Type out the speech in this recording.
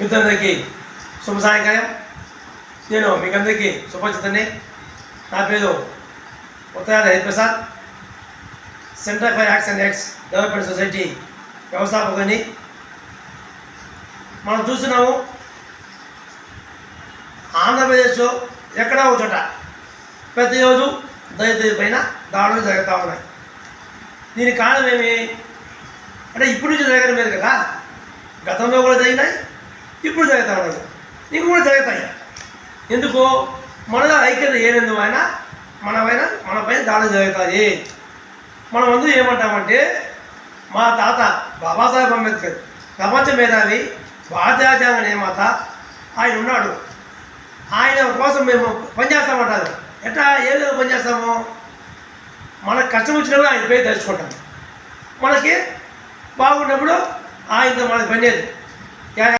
మిత్రులందరికీ శుభ సాయంకాలం. నేను మీకందరికీ సుపరిచితుని నా పేరు Uttaradi Hariprasad. Centre for action X development society వ్యవస్థాపకుని. మనం చూస్తున్నాము ఆంధ్రప్రదేశ్లో ఎక్కడా ఒక చోట ప్రతిరోజు దళితుల పైన దాడులు జరుగుతూ ఉన్నాయి. దీనికి కారణం ఏమి? అంటే ఇప్పుడు నుంచి జరగడం లేదు కదా. గతంలో కూడా జరిగినాయి ఇప్పుడు జరుగుతూ ఉన్నాయి నీకు కూడా జరుగుతాయి ఎందుకు? మనలో ఐక్యత ఏనందువైనా మనపైన మనపైన దాడులు జరుగుతాయి మనం అందరూ ఏమంటామంటే మా తాత బాబాసాహెబ్ అంబేద్కర్ ప్రపంచ మేధావి భారతీయ నిర్మాత ఆయన ఉన్నాడు. ఆయన కోసం మేము పనిచేస్తామంటారు ఎట్లా? ఏ విధంగా పనిచేస్తాము మనకు కష్టం వచ్చినప్పుడు ఆయన పేరు తెలుసుకుంటాం. మనకి బాగున్నప్పుడు ఆయనతో మనకి పనిచేది